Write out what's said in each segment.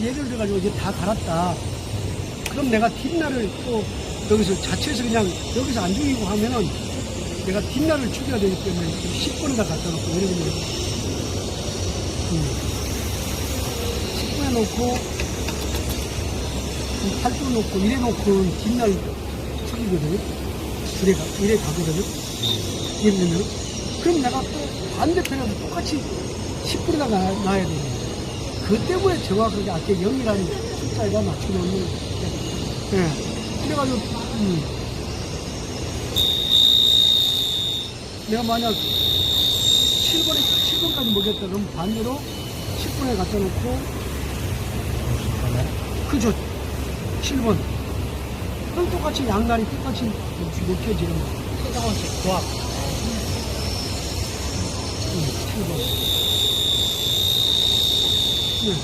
예를 들어가지고 이제 다 갈았다. 그럼 내가 뒷날을 또 여기서 자체에서 그냥 여기서 안 죽이고 하면은 내가 뒷날을 죽여야 되기 때문에 10분에다 갖다 놓고 예를 들면 음, 10분에 놓고 이 팔도 놓고 이래 놓고 뒷날 죽이거든요. 이래, 가, 이래 가거든요. 예를 들면 그럼 내가 또 반대편에도 똑같이 10분에다 놔야 돼요. 그 때문에 정확하게 아까 0이라는 숫자에다 맞춰놓는 예. 그래가지고 음. 내가 만약 7번에 7번까지 먹였다 그러면 반대로 10분에 갖다 놓고 그죠 7번 그럼 똑같이 양날이 똑같이 높여지는 거야 세정원씩 조합. 음, 7번 네.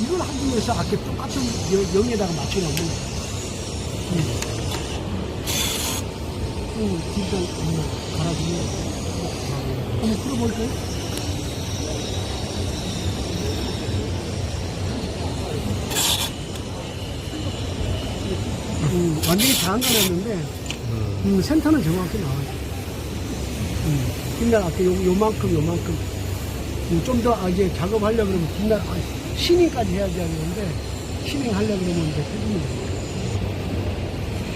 이걸 하기 위해서 아까 똑같은 여- 영에다가 거야 음. 음, 진짜 정말 갈아주면 한번 풀어볼까요? 음, 완전히 다안 갈았는데 음, 센터는 정확히 나와요. 음, 아까 요, 요만큼 요만큼 음, 좀 더 아, 이제 작업하려고 그러면 뒷날 아, 시닝까지 해야 되는데 시닝 하려고 그러면 이제 해주면 돼요.